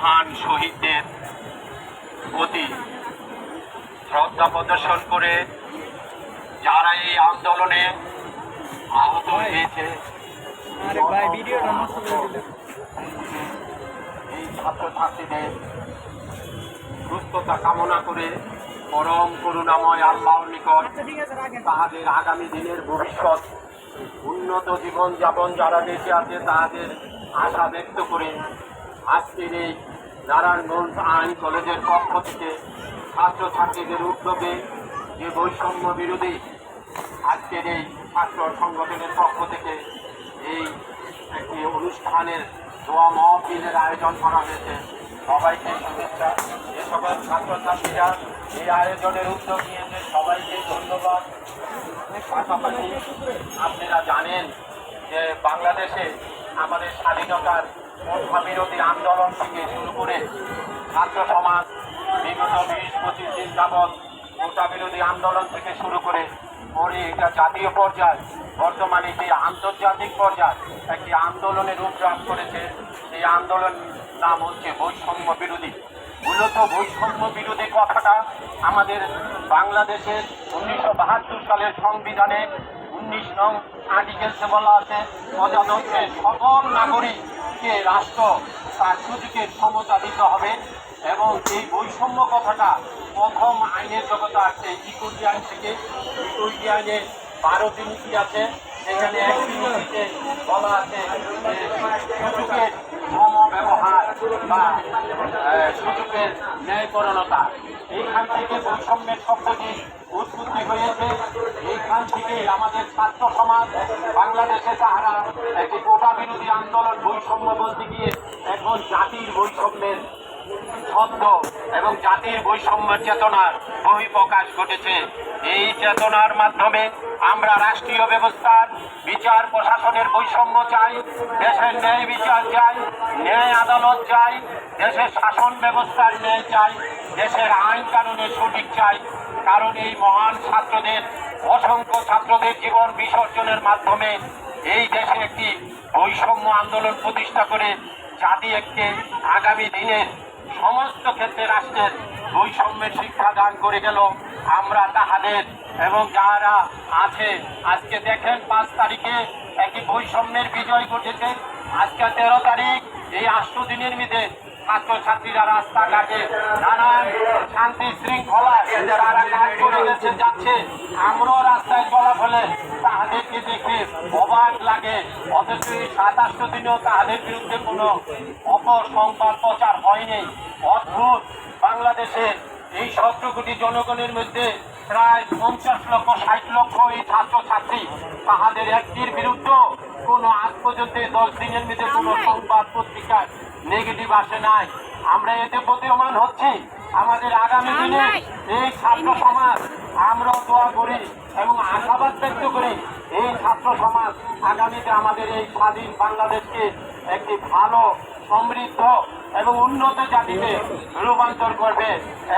মহান শহীদদের প্রতি শ্রদ্ধা প্রদর্শন করে যারা এই আন্দোলনে আহত হয়েছে এই ছাত্রছাত্রীদের সুস্থতা কামনা করে পরম করুণাময় আল্লাহর নিকট আচ্ছা তাহাদের আগামী দিনের ভবিষ্যৎ উন্নত জীবন যাপন যারা বেঁচে আছে তাহাদের আশা ব্যক্ত করে আজকের এই নারায়ণগঞ্জ আইন কলেজের পক্ষ থেকে ছাত্রছাত্রীদের উদ্যোগে যে বৈষম্য বিরোধী আজকের এই ছাত্র সংগঠনের পক্ষ থেকে এই একটি অনুষ্ঠানের দোয়া মহফিলের আয়োজন করা হয়েছে। সবাইকে শুভেচ্ছা। যে সকল ছাত্রছাত্রীরা এই আয়োজনের উদ্যোগ নিয়েছে, সবাইকে ধন্যবাদ। পাশাপাশি আপনারা জানেন যে বাংলাদেশে আমাদের স্বাধীনতার বিরোধী আন্দোলন থেকে শুরু করে ছাত্র সমাজ, বিগত বিশ, পঁচিশ দিন যাবৎ কোটা বিরোধী আন্দোলন থেকে শুরু করে পরে এটা জাতীয় পর্যায়ে, বর্তমানে যে আন্তর্জাতিক পর্যায়ে, একটি আন্দোলনের রূপ লাভ করেছে, সেই আন্দোলন নাম হচ্ছে বৈষম্য বিরোধী। মূলত বৈষম্য বিরোধী কথাটা আমাদের বাংলাদেশের উনিশশো বাহাত্তর সালের সংবিধানে উনিশ নং আর্টিকেলসে বলা আছে প্রজাতন্ত্রের সকল নাগরিককে রাষ্ট্র তার সুযোগের ক্ষমতা দিতে হবে এবং এই বৈষম্য কথাটা প্রথম আইনের জগতে আসছে ইকুইটি আইন থেকে ইকুইটি আইনে বারোটি নীতি আছে? সেখানে একটি বলা আছে সুযোগের ব্যবহার বা সুযোগের ন্যায়পরণতা এইখান থেকে বৈষম্যের শব্দটি উৎপত্তি হয়েছে। এইখান থেকে আমাদের ছাত্র সমাজ, বাংলাদেশে তাহারা একটি কোটা বিরোধী আন্দোলন বৈষম্য বলতে গিয়ে এখন জাতির বৈষম্যের ছন্দ এবং জাতির বৈষম্য চেতনার বহিঃপ্রকাশ ঘটেছে। এই চেতনার মাধ্যমে আমরা রাষ্ট্রীয় ব্যবস্থার বিচার, প্রশাসনের বৈষম্য চাই, দেশের ন্যায় বিচার চাই, ন্যায় আদালত চাই, দেশের শাসন ব্যবস্থার ন্যায় চাই, দেশের আইন কানুনের সঠিক চাই। কারণ এই মহান ছাত্রদের, অসংখ্য ছাত্রদের জীবন বিসর্জনের মাধ্যমে এই দেশে একটি বৈষম্য আন্দোলন প্রতিষ্ঠা করে জাতি একটি আগামী দিনের সমস্ত ক্ষেত্রে রাষ্ট্রের বৈষম্যের শিক্ষা দান করে গেল। আমরা তাহাদের এবং যারা আছে, আজকে দেখেন পাঁচ তারিখে একটি বৈষম্যের বিজয় ঘটেছে। আজকে তেরো তারিখ, এই আষ্ট দিনের মধ্যে ছাত্রছাত্রীরা রাস্তাঘাটে নানান শান্তি শৃঙ্খলা কাজ করে যাচ্ছে, আমরাও রাস্তায় চলাফলে তাহাদেরকে দেখে অবাক লাগে? অথচ এই সাতাশটো দিনেও তাহাদের বিরুদ্ধে কোনো অপসংবাদ প্রচার হয়নি। অদ্ভুত! বাংলাদেশের এই সতেরো কোটি জনগণের মধ্যে প্রায় পঞ্চাশ লক্ষ ষাট লক্ষ এই ছাত্রছাত্রী তাহাদের একটির বিরুদ্ধে কোনো আজ পর্যন্ত দশ দিনের মধ্যে কোনো সংবাদ পত্রিকায় নেগেটিভ আসে নাই। আমরা এতে প্রতীয়মান হচ্ছি। আমাদের আগামী দিনে এই ছাত্র সমাজ আমরা দোয়া করি এবং আশাবাদ ব্যক্ত করি এই ছাত্র সমাজ আগামীতে আমাদের এই স্বাধীন বাংলাদেশকে একটি ভালো সমৃদ্ধ এবং উন্নত জাতিতে রূপান্তর করবে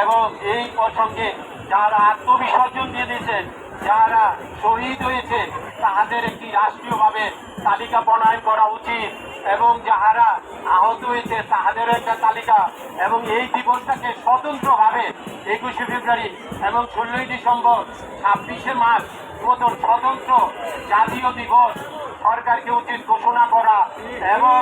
এবং এই প্রসঙ্গে যারা আত্মবিসর্জন দিয়ে দিয়েছেন যারা শহীদ হয়েছে, তাহাদের একটি রাষ্ট্রীয়ভাবে তালিকা প্রণয়ন করা উচিত। এবং যাহারা আহত হয়েছে, তাহাদের একটা তালিকা। এবং এই দিবসটাকে স্বতন্ত্রভাবে একুশে ফেব্রুয়ারি এবং ষোলোই ডিসেম্বর, ছাব্বিশে মার্চ মতন স্বতন্ত্র জাতীয় দিবস সরকারকে উচিত ঘোষণা করা এবং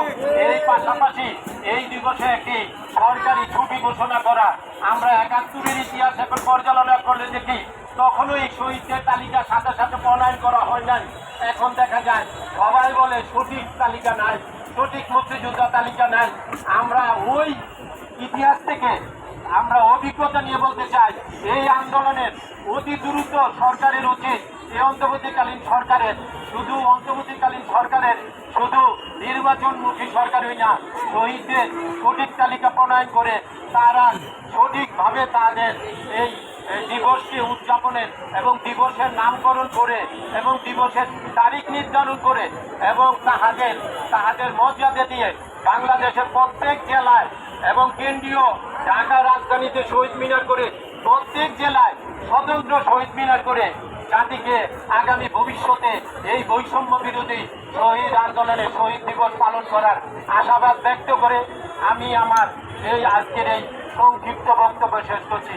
এই পাশাপাশি এই দিবসে একটি সরকারি ছুটি ঘোষণা করা। আমরা একাত্তরের ইতিহাস এখন পর্যালোচনা করলে দেখি তখনও এই শহীদদের তালিকা সাথে সাথে প্রণয়ন করা হয় নাই। এখন দেখা যায়, সবাই বলে সঠিক তালিকা নাই, সঠিক মুক্তিযোদ্ধা তালিকা নাই। আমরা ওই ইতিহাস থেকে আমরা অভিজ্ঞতা নিয়ে বলতে চাই, এই আন্দোলনের অতি দ্রুত সরকারের উচিত এই অন্তর্বর্তীকালীন সরকারের, শুধু অন্তর্বর্তীকালীন সরকারের, শুধু নির্বাচনমুখী সরকারই না, শহীদদের সঠিক তালিকা প্রণয়ন করে তারা সঠিকভাবে তাদের এই দিবসটি উদযাপনের এবং দিবসের নামকরণ করে এবং দিবসের তারিখ নির্ধারণ করে এবং তাহাদের তাহাদের মর্যাদা দিয়ে বাংলাদেশের প্রত্যেক জেলায় এবং কেন্দ্রীয় ঢাকা রাজধানীতে শহীদ মিনার করে প্রত্যেক জেলায় স্বতন্ত্র শহীদ মিনার করে জাতিকে আগামী ভবিষ্যতে এই বৈষম্য বিরোধী শহীদ আন্দোলনে শহীদ দিবস পালন করার আশাবাদ ব্যক্ত করে আমি আমার এই আজকের এই সংক্ষিপ্ত বক্তব্য শেষ করছি।